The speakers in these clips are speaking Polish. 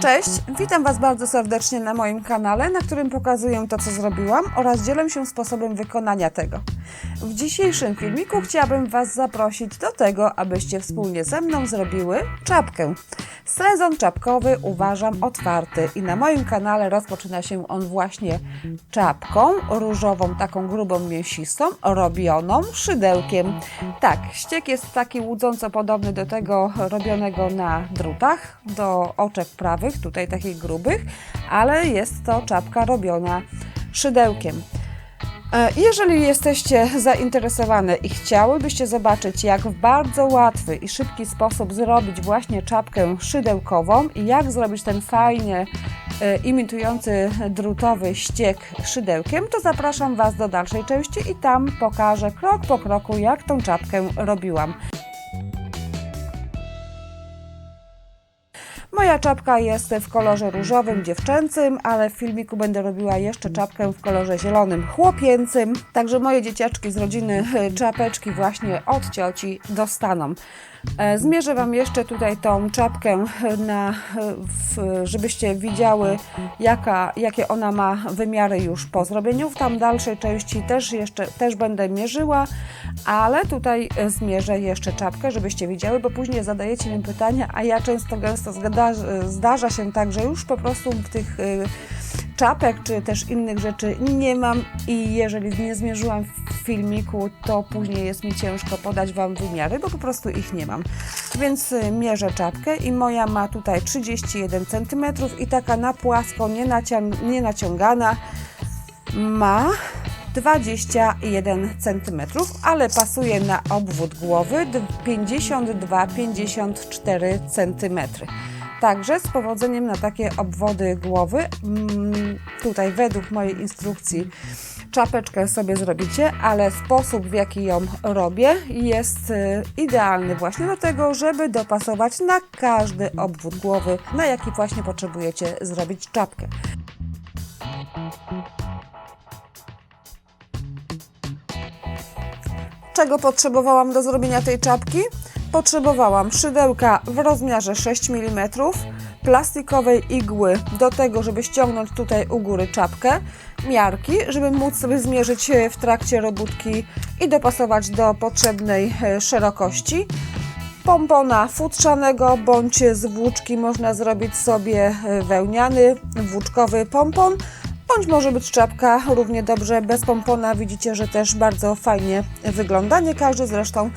Cześć, witam Was bardzo serdecznie na moim kanale, na którym pokazuję to, co zrobiłam oraz dzielę się sposobem wykonania tego. W dzisiejszym filmiku chciałabym Was zaprosić do tego, abyście wspólnie ze mną zrobiły czapkę. Sezon czapkowy uważam otwarty i na moim kanale rozpoczyna się on właśnie czapką różową, taką grubą, mięsistą, robioną szydełkiem. Tak, ściek jest taki łudząco podobny do tego robionego na drutach, do oczek prawych, tutaj takich grubych, ale jest to czapka robiona szydełkiem. E, Jeżeli jesteście zainteresowane i chciałybyście zobaczyć, jak w bardzo łatwy i szybki sposób zrobić właśnie czapkę szydełkową i jak zrobić ten fajnie e, imitujący drutowy ściek szydełkiem, to zapraszam Was do dalszej części i tam pokażę krok po kroku, jak tą czapkę robiłam. Moja czapka jest w kolorze różowym, dziewczęcym, ale w filmiku będę robiła jeszcze czapkę w kolorze zielonym, chłopięcym. Także moje dzieciaczki z rodziny e, czapeczki właśnie od cioci dostaną. E, Zmierzę Wam jeszcze tutaj tą czapkę, na, w, żebyście widziały, jaka, jakie ona ma wymiary już po zrobieniu. W tam dalszej części też jeszcze też będę mierzyła, ale tutaj e, zmierzę jeszcze czapkę, żebyście widziały, bo później zadajecie mi pytania, a ja często gęsto zgada, zdarza się tak, że już po prostu w tych y, czapek czy też innych rzeczy nie mam i jeżeli nie zmierzyłam w filmiku, to później jest mi ciężko podać Wam wymiary, bo po prostu ich nie mam. Więc y, mierzę czapkę i moja ma tutaj 31 cm i taka na płasko, nie, nacią- nie naciągana ma 21 cm, ale pasuje na obwód głowy 52-54 cm. Także z powodzeniem na takie obwody głowy, mm, tutaj według mojej instrukcji, czapeczkę sobie zrobicie, ale sposób w jaki ją robię jest y, idealny właśnie do tego, żeby dopasować na każdy obwód głowy, na jaki właśnie potrzebujecie zrobić czapkę. Czego potrzebowałam do zrobienia tej czapki? Potrzebowałam szydełka w rozmiarze 6 mm, plastikowej igły do tego, żeby ściągnąć tutaj u góry czapkę, miarki, żeby móc sobie zmierzyć e, w trakcie robótki i dopasować do potrzebnej e, szerokości. Pompona futrzanego bądź z włóczki można zrobić sobie e, wełniany, włóczkowy pompon, bądź może być czapka równie dobrze bez pompona. Widzicie, że też bardzo fajnie wygląda. Nie każdy zresztą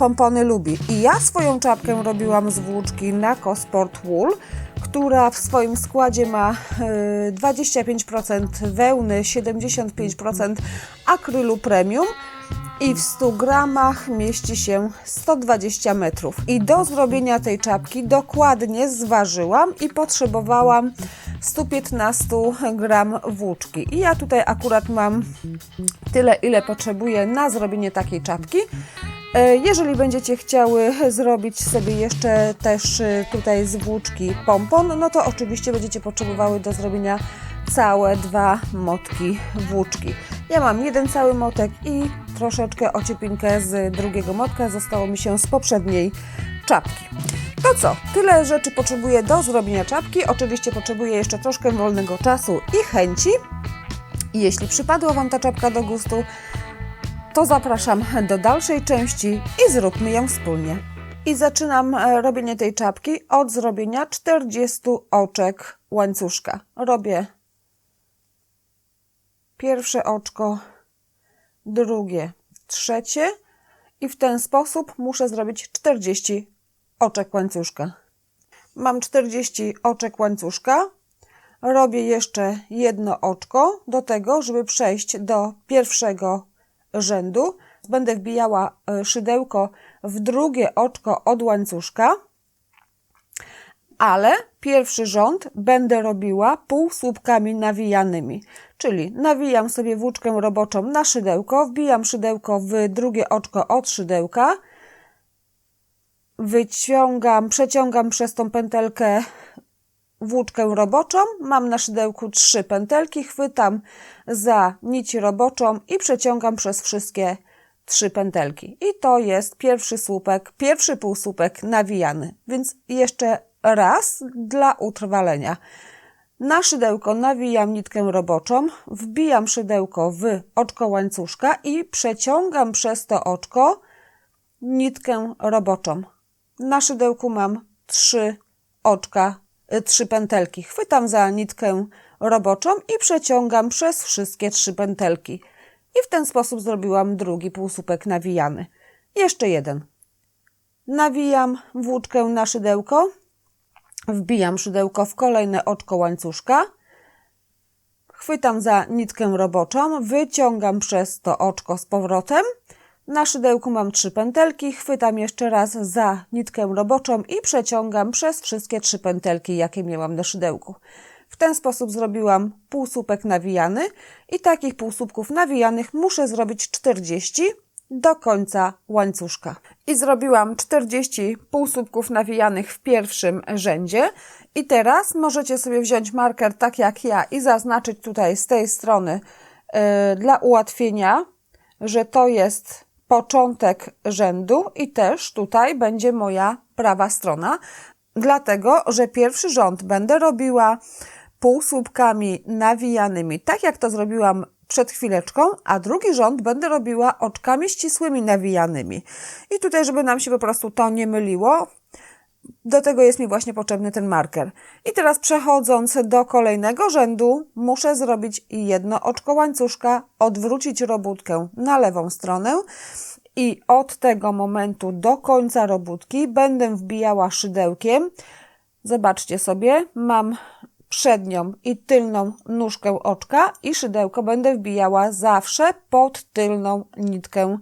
pompony lubi. I ja swoją czapkę robiłam z włóczki Nako Sport Wool, która w swoim składzie ma e, 25% wełny, 75% akrylu premium i w 100 gramach mieści się 120 metrów. I do zrobienia tej czapki dokładnie zważyłam i potrzebowałam 115 gram włóczki. I ja tutaj akurat mam tyle, ile potrzebuję na zrobienie takiej czapki. E, Jeżeli będziecie chciały zrobić sobie jeszcze też e, tutaj z włóczki pompon, no to oczywiście będziecie potrzebowały do zrobienia całe dwa motki włóczki. Ja mam jeden cały motek i troszeczkę ociepinkę z drugiego motka. Zostało mi się z poprzedniej czapki. To co? Tyle rzeczy potrzebuję do zrobienia czapki. Oczywiście potrzebuję jeszcze troszkę wolnego czasu i chęci. Jeśli przypadła Wam ta czapka do gustu, to zapraszam do dalszej części i zróbmy ją wspólnie. I zaczynam e, robienie tej czapki od zrobienia 40 oczek łańcuszka. Robię pierwsze oczko, drugie, trzecie i w ten sposób muszę zrobić 40 oczek łańcuszka. Mam 40 oczek łańcuszka. Robię jeszcze jedno oczko do tego, żeby przejść do pierwszego rzędu. Będę wbijała e, szydełko w drugie oczko od łańcuszka, ale pierwszy rząd będę robiła półsłupkami nawijanymi. Czyli nawijam sobie włóczkę roboczą na szydełko, wbijam szydełko w drugie oczko od szydełka, wyciągam, przeciągam przez tą pętelkę włóczkę roboczą, mam na szydełku trzy pętelki, chwytam za nić roboczą i przeciągam przez wszystkie trzy pętelki. I to jest pierwszy słupek, pierwszy półsłupek nawijany. Więc jeszcze raz dla utrwalenia. Na szydełko nawijam nitkę roboczą, wbijam szydełko w oczko łańcuszka i przeciągam przez to oczko nitkę roboczą. Na szydełku mam trzy oczka, trzy pętelki. Chwytam za nitkę roboczą i przeciągam przez wszystkie trzy pętelki. I w ten sposób zrobiłam drugi półsłupek nawijany. Jeszcze jeden. Nawijam włóczkę na szydełko, wbijam szydełko w kolejne oczko łańcuszka, chwytam za nitkę roboczą, wyciągam przez to oczko z powrotem. Na szydełku mam trzy pętelki, chwytam jeszcze raz za nitkę roboczą i przeciągam przez wszystkie trzy pętelki, jakie miałam na szydełku. W ten sposób zrobiłam półsłupek nawijany i takich półsłupków nawijanych muszę zrobić 40 do końca łańcuszka. I zrobiłam 40 półsłupków nawijanych w pierwszym rzędzie. I teraz możecie sobie wziąć marker tak jak ja i zaznaczyć tutaj z tej strony yy, dla ułatwienia, że to jest początek rzędu i też tutaj będzie moja prawa strona, dlatego że pierwszy rząd będę robiła półsłupkami nawijanymi, tak jak to zrobiłam przed chwileczką, a drugi rząd będę robiła oczkami ścisłymi nawijanymi. I tutaj, żeby nam się po prostu to nie myliło, do tego jest mi właśnie potrzebny ten marker. I teraz przechodząc do kolejnego rzędu, muszę zrobić jedno oczko łańcuszka, odwrócić robótkę na lewą stronę i od tego momentu do końca robótki będę wbijała szydełkiem. Zobaczcie sobie, mam przednią i tylną nóżkę oczka i szydełko będę wbijała zawsze pod tylną nitkę,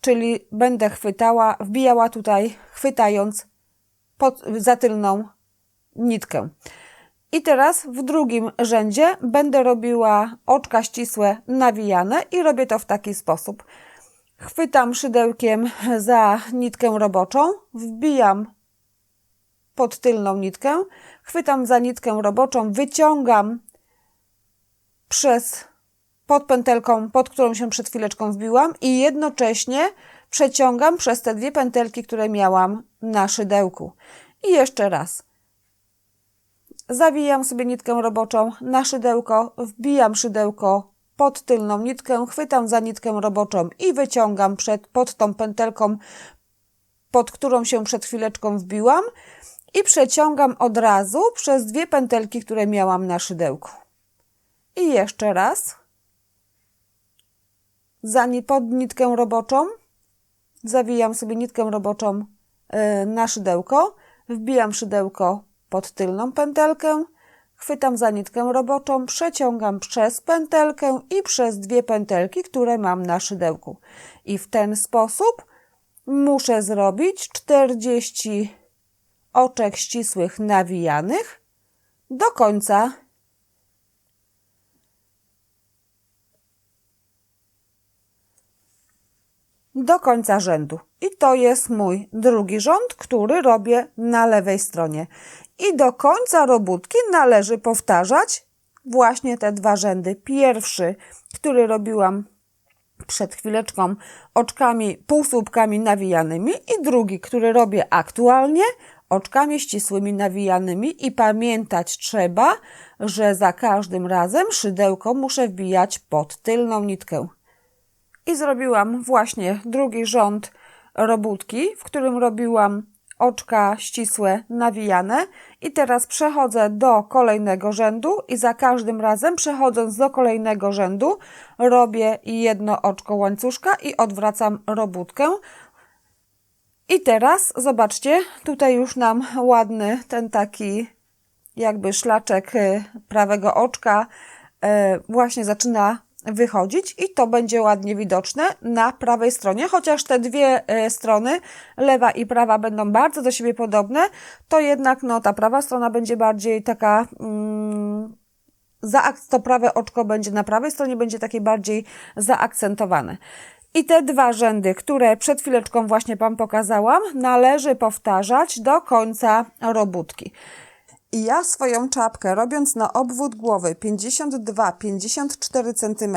czyli będę chwytała, wbijała tutaj chwytając pod, za tylną nitkę. I teraz w drugim rzędzie będę robiła oczka ścisłe nawijane i robię to w taki sposób. Chwytam szydełkiem za nitkę roboczą, wbijam pod tylną nitkę, chwytam za nitkę roboczą, wyciągam przez pod pętelką, pod którą się przed chwileczką wbiłam i jednocześnie przeciągam przez te dwie pętelki, które miałam na szydełku. I jeszcze raz. Zawijam sobie nitkę roboczą na szydełko, wbijam szydełko pod tylną nitkę, chwytam za nitkę roboczą i wyciągam przed, pod tą pętelką, pod którą się przed chwileczką wbiłam i przeciągam od razu przez dwie pętelki, które miałam na szydełku. I jeszcze raz. Za pod nitkę roboczą zawijam sobie nitkę roboczą e, na szydełko, wbijam szydełko pod tylną pętelkę, chwytam za nitkę roboczą, przeciągam przez pętelkę i przez dwie pętelki, które mam na szydełku. I w ten sposób muszę zrobić 40 oczek ścisłych nawijanych do końca do końca rzędu. I to jest mój drugi rząd, który robię na lewej stronie. I do końca robótki należy powtarzać właśnie te dwa rzędy. Pierwszy, który robiłam przed chwileczką oczkami, półsłupkami nawijanymi i drugi, który robię aktualnie oczkami ścisłymi nawijanymi i pamiętać trzeba, że za każdym razem szydełko muszę wbijać pod tylną nitkę. I zrobiłam właśnie drugi rząd robótki, w którym robiłam oczka ścisłe nawijane i teraz przechodzę do kolejnego rzędu i za każdym razem przechodząc do kolejnego rzędu robię jedno oczko łańcuszka i odwracam robótkę. I teraz zobaczcie, tutaj już nam ładny ten taki jakby szlaczek y, prawego oczka y, właśnie zaczyna wychodzić i to będzie ładnie widoczne na prawej stronie, chociaż te dwie y, strony, lewa i prawa będą bardzo do siebie podobne, to jednak no, ta prawa strona będzie bardziej taka mm, to prawe oczko będzie na prawej stronie, będzie takie bardziej zaakcentowane. I te dwa rzędy, które przed chwileczką właśnie Wam pokazałam, należy powtarzać do końca robótki. I ja swoją czapkę, robiąc na obwód głowy 52-54 cm,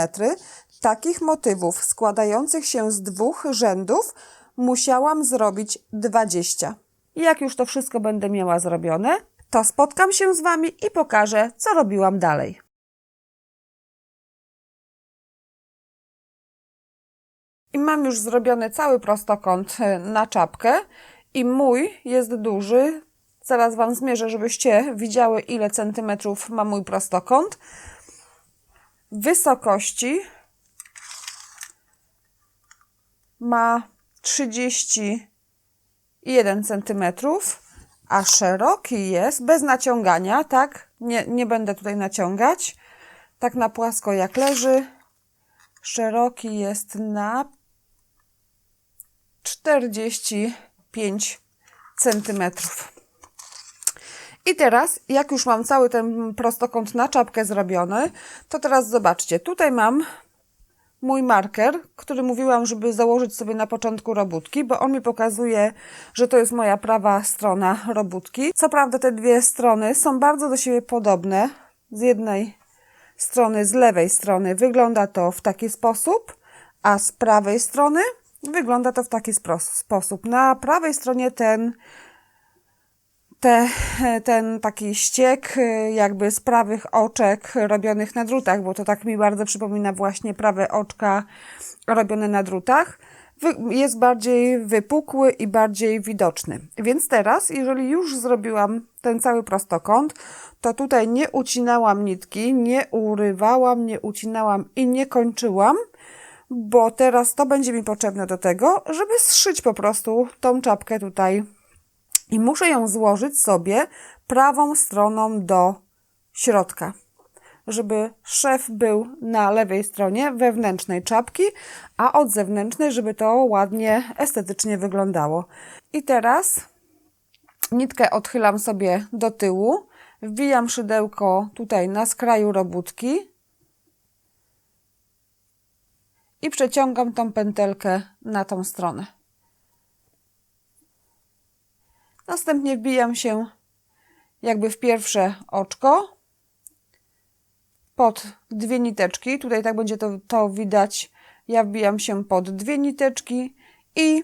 takich motywów składających się z dwóch rzędów musiałam zrobić 20. Jak już to wszystko będę miała zrobione, to spotkam się z Wami i pokażę, co robiłam dalej. I mam już zrobiony cały prostokąt e, na czapkę i mój jest duży. Zaraz Wam zmierzę, żebyście widziały, ile centymetrów ma mój prostokąt. Wysokości ma 31 centymetrów, a szeroki jest bez naciągania, tak? Nie, nie będę tutaj naciągać. Tak na płasko jak leży. Szeroki jest na 45 centymetrów. I teraz, jak już mam cały ten prostokąt na czapkę zrobiony, to teraz zobaczcie, tutaj mam mój marker, który mówiłam, żeby założyć sobie na początku robótki, bo on mi pokazuje, że to jest moja prawa strona robótki. Co prawda te dwie strony są bardzo do siebie podobne. Z jednej strony, z lewej strony wygląda to w taki sposób, a z prawej strony wygląda to w taki sposób. Na prawej stronie ten te, ten taki ściek jakby z prawych oczek robionych na drutach, bo to tak mi bardzo przypomina właśnie prawe oczka robione na drutach, jest bardziej wypukły i bardziej widoczny. Więc teraz, jeżeli już zrobiłam ten cały prostokąt, to tutaj nie ucinałam nitki, nie urywałam, nie ucinałam i nie kończyłam, bo teraz to będzie mi potrzebne do tego, żeby zszyć po prostu tą czapkę tutaj i muszę ją złożyć sobie prawą stroną do środka, żeby szef był na lewej stronie wewnętrznej czapki, a od zewnętrznej, żeby to ładnie, estetycznie wyglądało. I teraz nitkę odchylam sobie do tyłu, wbijam szydełko tutaj na skraju robótki i przeciągam tą pętelkę na tą stronę. Następnie wbijam się jakby w pierwsze oczko pod dwie niteczki. Tutaj tak będzie to, to widać. Ja wbijam się pod dwie niteczki i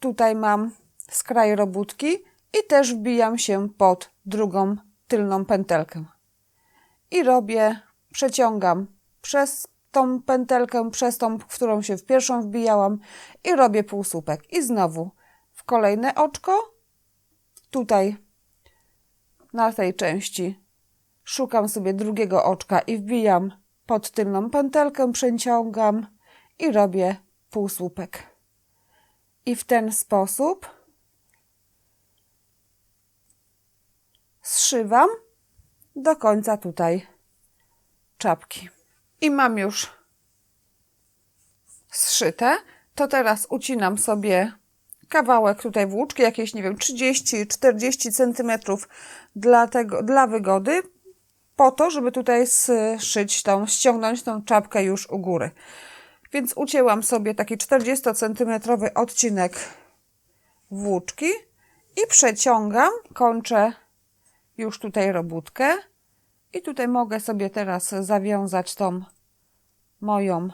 tutaj mam skraj robótki i też wbijam się pod drugą tylną pętelkę. I robię, przeciągam przez tą pętelkę, przez tą, w którą się w pierwszą wbijałam i robię półsłupek. I znowu kolejne oczko. Tutaj na tej części szukam sobie drugiego oczka i wbijam pod tylną pętelkę, przeciągam i robię półsłupek. I w ten sposób zszywam do końca tutaj czapki. I mam już zszyte, to teraz ucinam sobie kawałek tutaj włóczki, jakieś, nie wiem, 30-40 centymetrów dla, tego, dla wygody, po to, żeby tutaj zszyć tą, ściągnąć tą czapkę już u góry. Więc ucięłam sobie taki 40 centymetrowy odcinek włóczki i przeciągam, kończę już tutaj robótkę i tutaj mogę sobie teraz zawiązać tą moją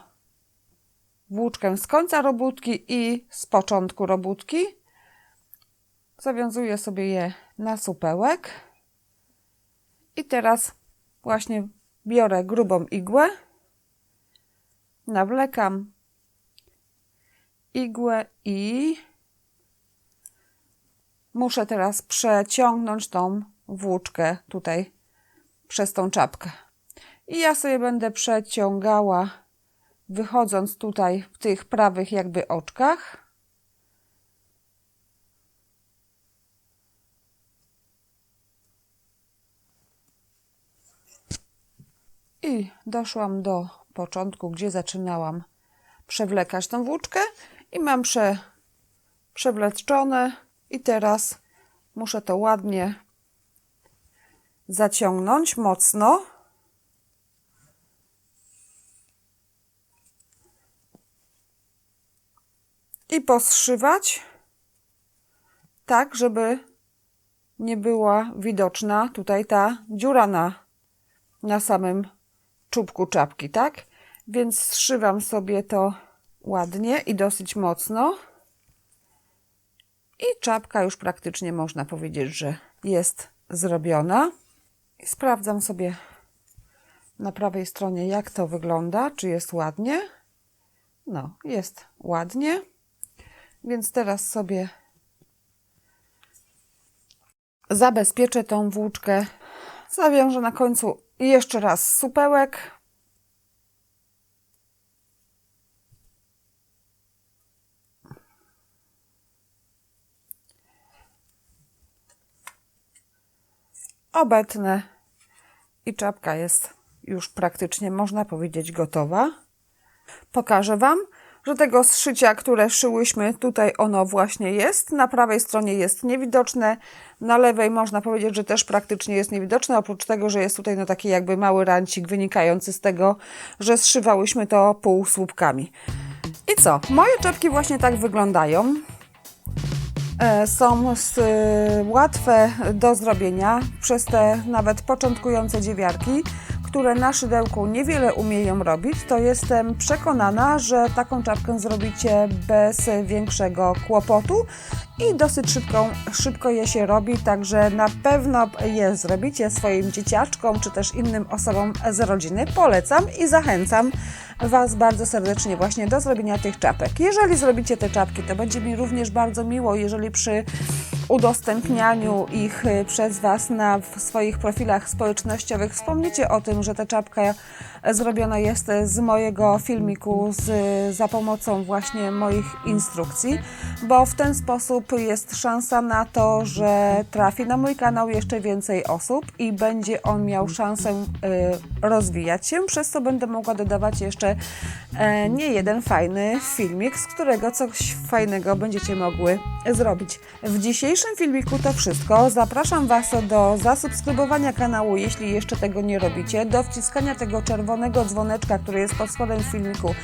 włóczkę z końca robótki i z początku robótki. Zawiązuję sobie je na supełek. I teraz właśnie biorę grubą igłę, nawlekam igłę i muszę teraz przeciągnąć tą włóczkę tutaj przez tą czapkę. I ja sobie będę przeciągała wychodząc tutaj w tych prawych jakby oczkach. I doszłam do początku, gdzie zaczynałam przewlekać tą włóczkę i mam prze, przewleczone i teraz muszę to ładnie zaciągnąć mocno. I poszywać tak, żeby nie była widoczna tutaj ta dziura na, na samym czubku czapki, tak? Więc zszywam sobie to ładnie i dosyć mocno. I czapka już praktycznie można powiedzieć, że jest zrobiona. I sprawdzam sobie na prawej stronie, jak to wygląda, czy jest ładnie. No, jest ładnie. Więc teraz sobie zabezpieczę tą włóczkę. Zawiążę na końcu jeszcze raz supełek. Obetnę i czapka jest już praktycznie, można powiedzieć, gotowa. Pokażę Wam, że tego zszycia, które szyłyśmy, tutaj ono właśnie jest. Na prawej stronie jest niewidoczne, na lewej można powiedzieć, że też praktycznie jest niewidoczne, oprócz tego, że jest tutaj no taki jakby mały rancik wynikający z tego, że zszywałyśmy to półsłupkami. I co? Moje czapki właśnie tak wyglądają. E, są s- łatwe do zrobienia przez te nawet początkujące dziewiarki, które na szydełku niewiele umieją robić, to jestem przekonana, że taką czapkę zrobicie bez większego kłopotu i dosyć szybko, szybko je się robi, także na pewno je zrobicie swoim dzieciaczkom czy też innym osobom z rodziny. Polecam i zachęcam Was bardzo serdecznie właśnie do zrobienia tych czapek. Jeżeli zrobicie te czapki, to będzie mi również bardzo miło, jeżeli przy udostępnianiu ich y, przez Was na swoich profilach społecznościowych. Wspomnicie o tym, że ta czapka zrobiona jest z mojego filmiku z, za pomocą właśnie moich instrukcji, bo w ten sposób jest szansa na to, że trafi na mój kanał jeszcze więcej osób i będzie on miał szansę y, rozwijać się, przez co będę mogła dodawać jeszcze e, nie jeden fajny filmik, z którego coś fajnego będziecie mogły zrobić. W dzisiejszym filmiku to wszystko. Zapraszam Was do zasubskrybowania kanału, jeśli jeszcze tego nie robicie, do wciskania tego czerwonego dzwoneczka, który jest pod spodem filmiku,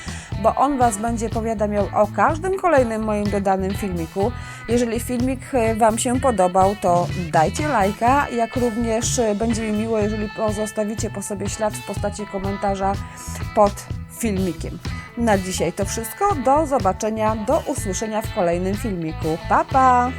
bo on Was będzie powiadamiał o każdym kolejnym moim dodanym filmiku. Jeżeli filmik e, Wam się podobał, to dajcie lajka, jak również e, będzie mi miło, jeżeli pozostawicie po sobie ślad w postaci komentarza pod filmikiem. Na dzisiaj to wszystko. Do zobaczenia, do usłyszenia w kolejnym filmiku. Pa, pa!